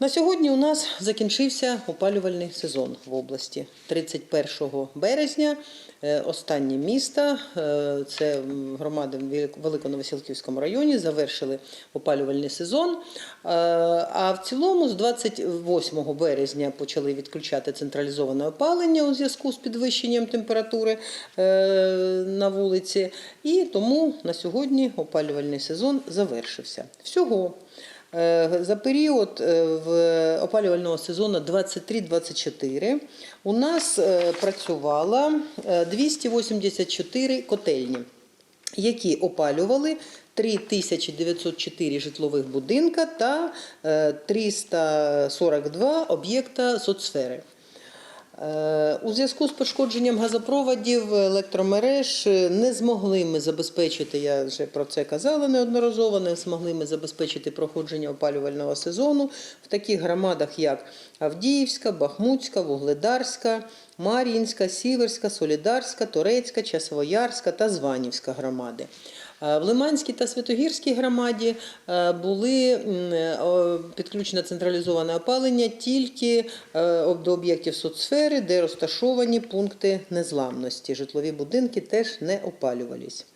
На сьогодні у нас закінчився опалювальний сезон в області. 31 березня е, останнє місто, е, це громади в Велик- Великоновосілківському районі, завершили опалювальний сезон. Е, А в цілому з 28 березня почали відключати централізоване опалення у зв'язку з підвищенням температури на вулиці. І тому на сьогодні опалювальний сезон завершився. Всього За період е, в опалювального сезону 23-24 у нас е, працювало е, 284 котельні, які опалювали 3904 житлових будинка та е, 342 об'єкта соцсфери. Е, У зв'язку з пошкодженням газопроводів електромереж е, не змогли ми забезпечити, я вже про це казала неодноразово, не змогли ми забезпечити проходження опалювального сезону в таких громадах, як Авдіївська, Бахмутська, Вугледарська, Мар'їнська, Сіверська, Солідарська, Торецька, Часовоярська та Званівська громади. Е, В Лиманській та Святогірській громаді були підключено централізоване опалення тільки до об'єктів соцсфери, де розташовані пункти незламності. Житлові будинки теж не опалювались.